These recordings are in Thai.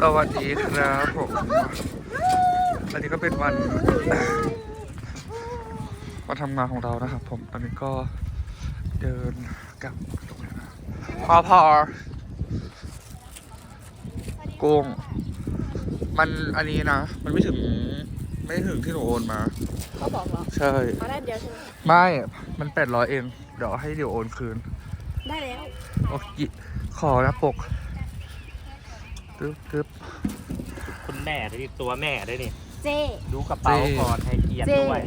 สวัสดีครับผมอันนี้ก็เป็นวันวันทำงานของเรานะครับ ผมตอนนี้ก็เดินกลับตรงไหนนะพอพอกุ้งมันอันนี้นะ มันไม่ถึงไม่ถึงที่หนูโอนมา เขาบอกเหรอใช่เขาได้เดียวใช่ไหมไม่มันแปดร้อยเอง เดี๋ยวให้เดี๋ยวโอนคืน ได้แล้ว โอ้ยขอนะปก ตึ๊บตึ๊บคุณแม่ด้วยนี่ตัวแม่ด้วยนี่ เจ ดูกระเป๋าเจ๊ก่อนให้เกียรติเจ๊ด้วย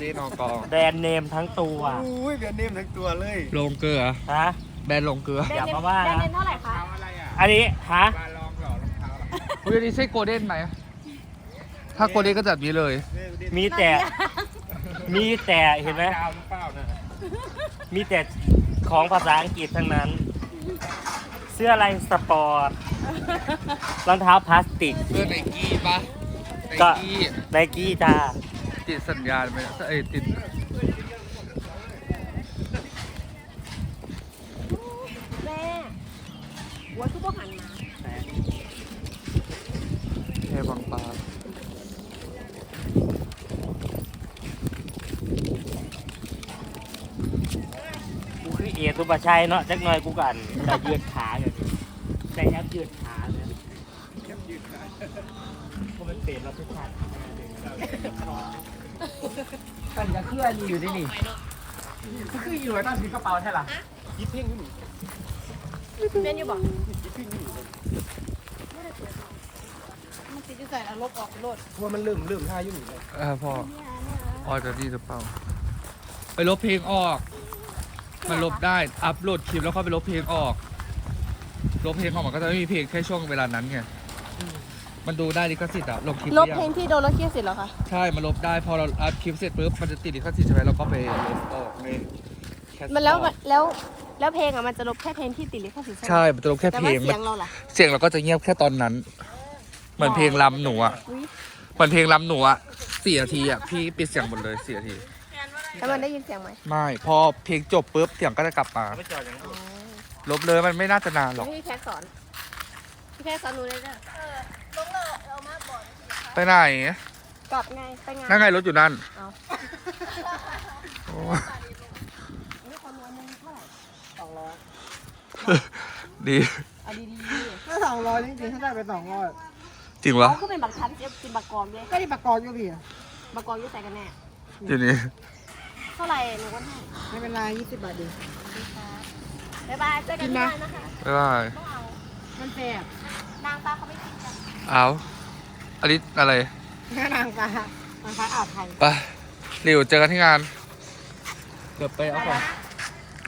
นี่นอกองแบรนด์เนมทั้งตัวอุ้ยเบียร์เนมทั้งตัวเลยลงเกลือ ฮะ แบรนด์ลงเกลืออย่ามาว่านะ ได้เงินเท่าไหร่คะอะไรอะอันนี้ฮะปลาลองเหรอรองเท้าเหรอเฮ้ยอันนี้ใช่โกลเด้นไหม ถ้าโกลเด้นก็จัดนี้เลยมีแต่มีแต่เห็นไหมดาวหรือเปล่านะมีแต่ของภาษาอังกฤษทั้งนั้น เสื้อลายสปอร์ต รองเท้าพลาสติก เสื้อไนกี้ปะไนก็ กี้ไนกี้จ้าติดสัญญาณไหมเอ้ยติดแม่หัวทุกพวกหันมาแค่บางปลากูคือเอตุบะชัยเนาะจักหน่อยกูกันจะยืดขาอย่างนี้ แต่ยับยืดขาเนี่ยกูเป็นเปรตเราทุกชาติกันจะเคลื่อนอยู่ที่นี่ก็คืออยู่ไว้ตั้งที่กระเป๋าใช่หรอยิบเพ่งอยู่นี่เม่นอยู่บอกยิบเพ่งอยู่มันติดอยู่ใส่เอาลบออกโลดเพราะว่ามันลืมลืมท่าอยู่นี่เลยเออพ่อพ่อจะดีหรือเปล่าไปลบเพลงออก มันลบได้ อัพโหลดคลิปแล้วเข้าไปลบเพลงออก ลบเพลงออกมันก็จะไม่มีเพลงแค่ช่วงเวลานั้นไงมันดูได้ลิขสิทธิ์อะลงคลิปลบหรือยังเพลงที่โดนลบเครียดเสร็จแล้วคะ ใช่มันลบได้พอเราอัพคลิปเสร็จปุ๊บมันจะติดลิขสิทธิ์ใช่ไหมเราก็ไปลบออกในแคสมันแล้วแล้วแล้วเพลงอะมันจะลบแค่เพลงที่ติดลิขสิทธิ์ใช่ไหมใช่มันจะลบแค่แต่เพลว่างเสีมัยนงเราล่ะ เสียงเราก็จะเงียบแค่ตอนนั้น เหมือนเพลงลำหนูอะอุ๊ย เหมือนเพลงลำหนูอะสี่นาทีอะพี่ปิดเสียงหมดเลยสี่นาที แล้วมันได้ยินเสียงไหมไม่พอเพลงจบปุ๊บเสียงก็จะกลับมา ไม่จอดอย่างนี้ ลบเลยมันไม่น่าจะนานหรอกให้พี่แพทสอนพี่แพทสอนหนูเลยจ้ะเออลงเลยเอามาบ่อยไปไหนกลับไงไปงานนั่งไงรถอยู่นั่นเอาโอ้นี่ความร้อนมึงเท่าไหร่สองร้อยดีเอาดีถ้าสองร้อยจริงๆถ้าได้ไปสองร้อยจริงๆวะเขาก็เป็นบักทันเจ็บเป็นบักกอมด้วยก็ที่ปากกรอยู่พี่บักกอมยุ่ใส่กันแน่ทีนี้เท่าไหร่หนูก็ให้ไม่เป็นไรยี่สิบบาทดี บ๊ายบายเจอกันที่บ้านนะคะบ๊ายบายต้องเอามันแสบนางตาเขาไม่กินกันเอาอันนี้อะไรแม่นางฟ้านางฟ้าอ่าวไทยไปหลิวเจอกันที่งาน เดี๋ยวไปเอาของ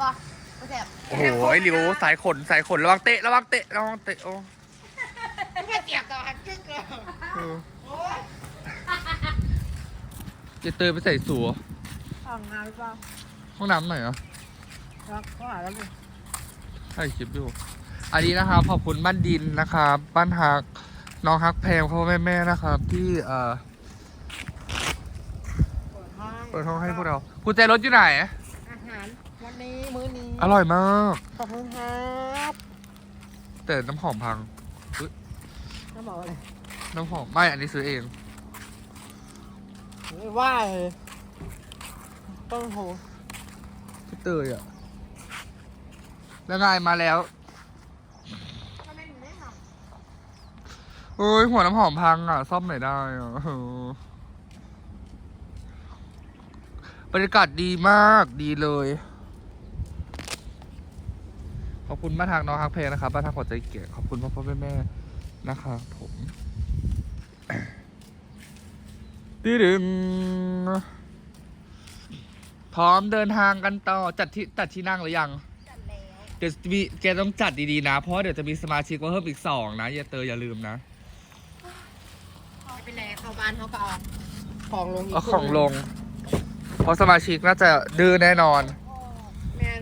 บอกไม่แสบโอ้โหไอ้หลิวสายขนสายขนระวังเตะระวังเตะระวังเตะโอ้แค่เจียบกับหักจึ๊กเลยเออจะเตยไปใส่สัวอ่างงานหรือเปล่าห้องน้ำหน่อยเหรอครับเขาหาแล้วดิ ถ่ายคลิปอยู่ อันนี้นะครับขอบคุณบ้านดินนะครับบ้านฮักน้องฮักแพงพ่อแม่แม่นะครับ ที่เอ่อเปิดห้องให้พวกเรากุญแจรถอยู่ไหน อาหารวันนี้มื้อนี้อร่อยมาก ขอบคุณครับแต่น้ำหอมพัง น้ำบอกอะไรน้ำหอมไม่อันนี้ซื้อเอง ไม่ว่าเลยต้นโหพี่เตยอะ แล้วไงมาแล้วเฮ้ยหัวน้ำหอมพังอะ ซ่อมไหนอยได้อะเออบรรยากาศดีมากดีเลย ขอบคุณบ้านทางน้องฮักเพลนะครับบ้านทางหัวใจเกียรขอบคุณพ่อพ่อแม่แม่นะครับผมดืดึงพร้อมเดินทางกันต่อจัดที่จัดที่นั่งหรือยัง เดี๋ยวมีแกต้องจัดดีๆนะ เพราะว่าเดี๋ยวจะมีสมาชิกมาเพิ่มอีกสองนะอย่าเตยอย่าลืมนะไม่เป็นไรเข้าบ้านเขาก็เอาของลงกเอาของลง เพราะสมาชิกน่าจะดื้อแน่นอน แมน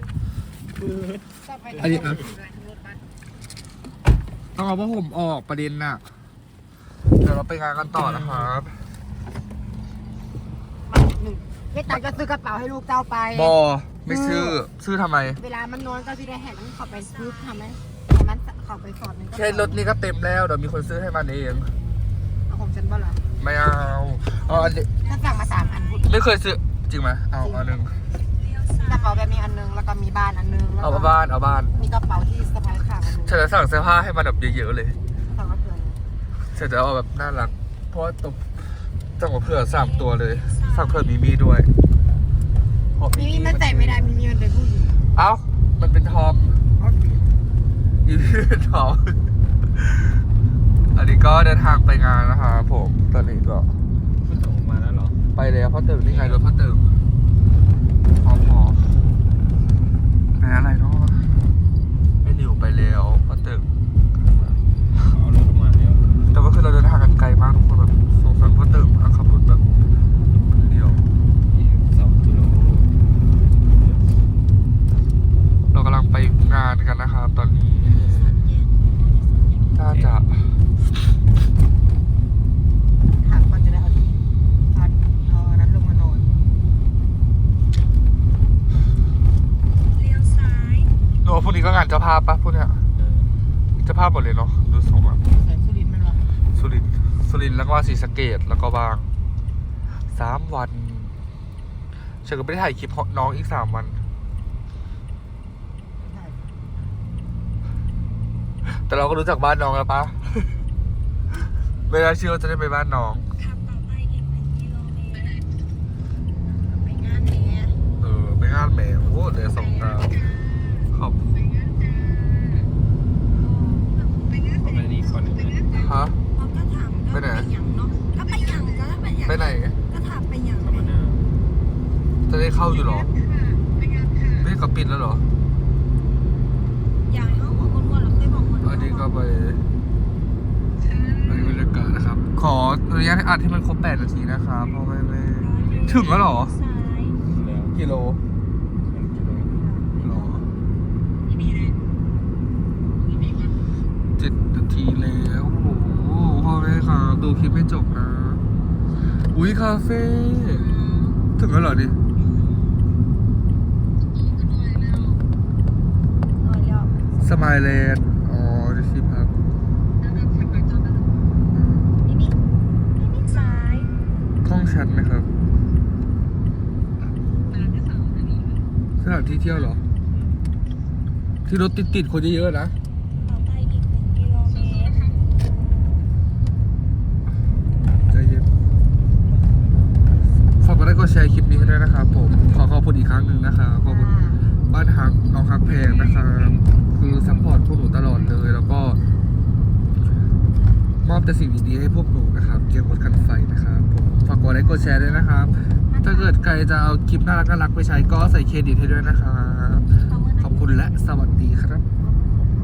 อันนี้นะต้องเอาผ้าห่มออกประเด็นน่ะ เดี๋ยวเราไปงานกันต่อนะครับไม่ตังก็ซื้อกระเป๋าให้ลูกเจ้าไป บอ ไม่ซื้อซื้อทำไม เวลามันนอนก็จะได้เห็นมันเขับไปซื้อทำไหมให้มันขับไปสอดหนึงก็แค่รถนี้ก็เต็มแล้วเดี๋ยวมีคนซื้อให้มันเอง เอาของฉันบ้าล่ะไม่เอาเอาอันนี้ฉันสั่งมาสามอันไม่เคยซื้อจริงไหมเอาเอาหนึ่งกระเป๋าแบบนี้อันนึงแล้วก็มีบ้านอันนึงแล้วเอาก็บ้านเอาบ้านมีกระเป๋าที่สะพายขาอันนึงฉันจะสั่งเสื้อผ้าให้มันแบบเยอะๆเลยสั่งมาเผื่อฉันจะเอาแบบน่ารัก เพราะว่าตกต้องมาเพื่อสามตัวเลยสั่งเพื่อมีมีด้วยเพราะมีมีมัน เอ้า มันเป็นทอมอีพีเป็นทอม อันนี้ก็เดินทางไปงานนะคะผม ตอนนี้ก็ คุณส่งมาแล้วเหรอ ไปแล้วพ่อเติมนี่ไงรถพ่อเติมพอพอไหนอะไรเนาะไอ้นิวไปแล้วพ่อเติม เอารถออกมาแล้ว แต่ว่าคือเราเดินทางกันไกลมากทุกคนแบบสงสารพ่อเติมอะขับรถแบบเดียว สองกิโล เรากำลังไปงานกันนะครับ ตอนนี้น่าจะหากมันจะได้เอาเอาเอาอันนั้นลงมานอนโน้พวกนี้ก็งานเจ้าภาพปะพวกเนี้ยเจ้าภาพหมดเลยเนาะดูทรงอะใส่สุรินทร์มันวะสุรินทร์สุรินทร์แล้วก็ศรีสะเกดแล้วก็บางสามวันฉันก็ไม่ได้ถ่ายคลิปน้องอีกสามวัน ใช่ แต่เราก็รู้จักบ้านน้องแล้วปะ ไม่น่าเชื่อว่าจะได้ไปบ้านน้องไปงานแหน่เออไปงานแหมโอ้เหลยสองดาวขอบ ผมไม่นี่คนหนึ่งเลย ฮะ ก็ถาม ไปไหน อย่างเนาะก็ไปอย่างก็ไปอย่าง ไปไหน ก็ถามไปอย่าง ธรรมดา จะได้เข้าอยู่เหรอ ไม่เขาปิดแล้วเหรอ อย่างเขาบอกคนว่าเราเคยบอกคน อันนี้ก็ไปอันนี้บรรยากาศนะครับ ขออนุญาตให้อัดให้มันครบแปดนาทีนะครับเพราะไม่ไม่ถึงแล้วเหรอแล้วกิโลหนึ่งกิโลหรอเจ็ดนาทีแล้วโอ้โหพ่อแม่ครับดูคลิปไม่จบนะ อุ้ยคาเฟ่ถึงแล้วเหรอดิสมายแลนด์อ๋อที่ที่พัก นี่นี่นี่ซ้าย ห้อง ชั้นไหมครับสถานที่เที่ยวเหรอ ที่รถติดติดๆคนเยอะๆนะต่อไปอีกหนึ่งกิโลเมตรใจเย็นฝากกดไลค์กดแชร์คลิปนี้ให้ด้วยนะครับผม ขอขอบคุณอีกครั้งหนึ่งนะครับขอบคุณบ้านฮักน้องฮักแพงนะครับ คือซัพพอร์ตพวกหนูตลอดเลย แล้วก็ ม อบแต่สิ่งดีๆให้พวกหนูนะครับเกียร์รถคันไฟนะครับผมฝากกดไลค์กดแชร์ด้วยนะครับ ถ้าเกิดใครจะเอาคลิปน่ารักน่ารักไปใช้ก็ใส่เครดิตให้ด้วยนะครับ ขอบคุณและสวัสดีครับ